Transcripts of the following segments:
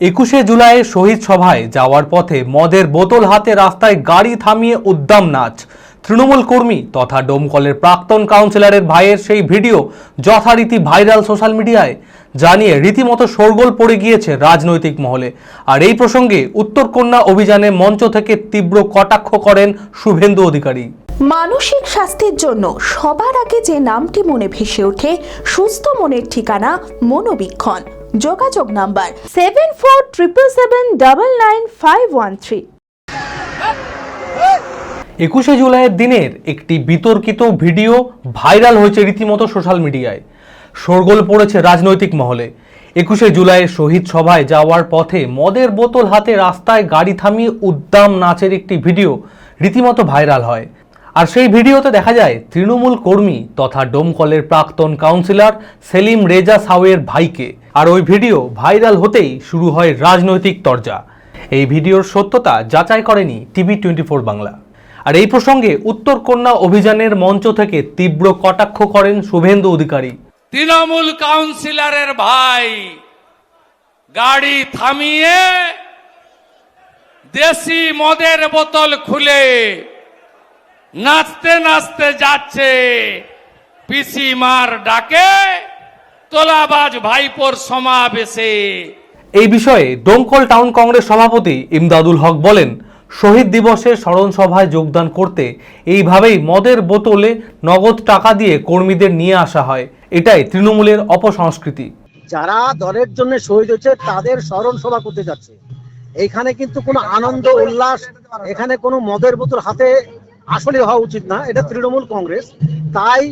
একুশে জুলাই শহীদ সভায় যাওয়ার পথে মদের বোতল হাতে রাস্তায় গাড়ি থামিয়ে উদ্দাম নাচ। তৃণমূল কর্মী তথা ডোমকলের প্রাক্তন কাউন্সিলরের ভাইয়ের সেই ভিডিও যথারীতি ভাইরাল সোশ্যাল মিডিয়ায় জানিয়ে রীতিমতো শোরগোল পড়ে গিয়েছে রাজনৈতিক মহলে। আর এই প্রসঙ্গে উত্তরকন্যা অভিযানে মঞ্চ থেকে তীব্র কটাক্ষ করেন শুভেন্দু অধিকারী। মানসিক স্বাস্থ্যের জন্য সবার আগে যে নামটি মনে ভেসে ওঠে, সুস্থ মনের ঠিকানা মনোবীক্ষণ। যোগাযোগ number seven four triple seven double nine five one three. একুশে জুলাইয়ের দিনের একটি বিতর্কিত ভিডিও ভাইরাল হয়েছে রীতিমতো সোশ্যাল মিডিয়ায়। শোরগোল পড়েছে রাজনৈতিক মহলে। একুশে জুলাইয়ের শহীদ সভায় যাওয়ার পথে মদের বোতল হাতে রাস্তায় গাড়ি থামিয়ে উদ্দাম নাচের একটি ভিডিও রীতিমতো ভাইরাল হয়। আর সেই ভিডিওতে দেখা যায়, তৃণমূল কর্মী তথা ডোমকলের প্রাক্তন কাউন্সিলর সেলিম রেজা সাউয়ের ভাইকে। আর ওই ভিডিও ভাইরাল হতেই শুরু হয় রাজনৈতিক তরজা। এই ভিডিওর সত্যতা যাচাই করেনি টিভি টোয়েন্টি ফোর বাংলা। আর এই প্রসঙ্গে উত্তর কন্যা অভিযানের মঞ্চ থেকে তীব্র কটাক্ষ করেন শুভেন্দু অধিকারী। তৃণমূল কাউন্সিলরের ভাই গাড়ি থামিয়ে দেশি মদের বোতল খুলে নাচতে নাচতে যাচ্ছে, পিসিমার ডাকে তোলাবাজ ভাইপোর সমাবেশে। এই বিষয়ে ডোমকল টাউন কংগ্রেস সভাপতি ইমদাদুল হক বলেন শহীদ দিবসের স্মরণ সভায় যোগদান করতে এইভাবেই মদের বোতলে নগদ টাকা দিয়ে কর্মীদের নিয়ে আসা হয়। এটাই তৃণমূলের অপসংস্কৃতি। যারা দলের জন্য শহীদ হয়েছে তাদের স্মরণ সভা করতে যাচ্ছে। এখানে কিন্তু কোনো আনন্দ উল্লাস এখানে কোনো মদের বোতল হাতে আসলে হওয়া উচিত না। এটা তৃণমূল কংগ্রেস। তাই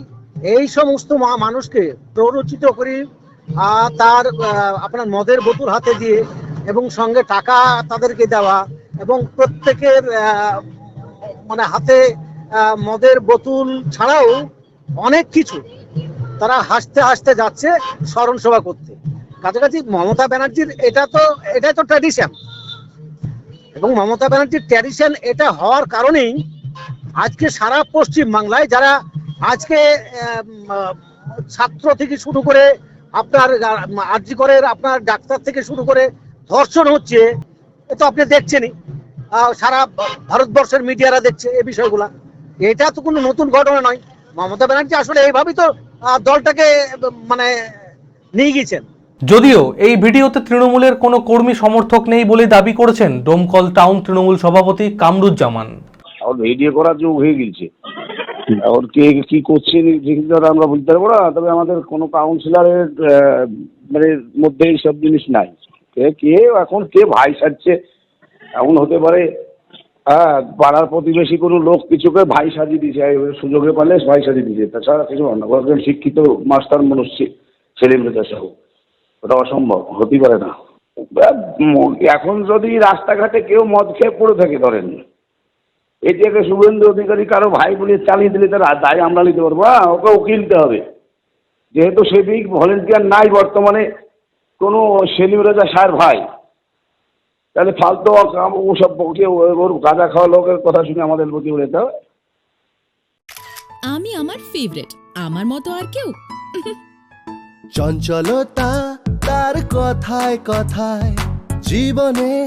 এই সমস্ত মানুষকে প্ররোচিত করে তার আপনার মদের বোতল হাতে দিয়ে এবং সঙ্গে টাকা তাদেরকে দেওয়া এবং প্রত্যেকের মানে হাতে মদের বোতল ছাড়াও অনেক কিছু তারা হাসতে হাসতে যাচ্ছে স্মরণ সভা করতে। কাছাকাছি মমতা ব্যানার্জির এটা তো এটা তো ট্র্যাডিশন এবং মমতা ব্যানার্জির ট্র্যাডিশন এটা হওয়ার কারণেই আজকে সারা পশ্চিম বাংলায় যারা আজকে ছাত্র থেকে শুরু করে আপনার আর্জি করের আপনার ডাক্তার থেকে শুরু করে ধর্ষণ হচ্ছে এ তো আপনি দেখছেনই। সারা ভারতবর্ষের মিডিয়ারা দেখছে এই বিষয়গুলা। এটা তো কোনো নতুন ঘটনা নয়। মমতা ব্যানার্জি আসলে এইভাবেই তো আহ, দলটাকে মানে নিয়ে গিয়েছেন। যদিও এই ভিডিওতে তৃণমূলের কোনো কর্মী সমর্থক নেই বলে দাবি করেছেন ডোমকল টাউন তৃণমূল সভাপতি কামরুজ্জামান। ভিডিও করার যুগ হয়ে গেছে এখন কে কি করছে যেগুলো আমরা বলতে পারব না, তবে আমাদের কোনো কাউন্সিলরের মানে মধ্যে এইসব জিনিস নাই। কে কে, এখন কে ভাই সাজছে, এমন হতে পারে। হ্যাঁ পাড়ার প্রতিবেশী কোনো লোক কিছুকে ভাই সাজিয়ে দিয়েছে সুযোগে পারলে ভাই সাজিয়ে দিয়েছে, তাছাড়া কিছু হয় না একজন শিক্ষিত মাস্টার মানুষ ছেলে মেয়েটা সহ। ওটা অসম্ভব, হতেই পারে না। এখন যদি রাস্তাঘাটে কেউ মদ খেয়ে পড়ে থাকে, ধরেন এটাকে শুভেন্দু অধিকারী কারও ভাই বলে চালিয়ে দিলে তার দায় আমরা নিতে পারব। হ্যাঁ ওকে উকিল দিতে হবে। যেহেতু সেদিক ভলেন্টিয়ার নাই বর্তমানে কোনো সেলিম রেজা সার ভাই। তাহলে ফালতু ও- ওসব বকে ওর গাঁজা খাওয়া লোকের কথা শুনে আমাদের প্রতি যেতে হবে। আমি আমার ফেভারিট আমার মতো আর কেউ। চঞ্চলতা তার কথায় কথায় জীবনে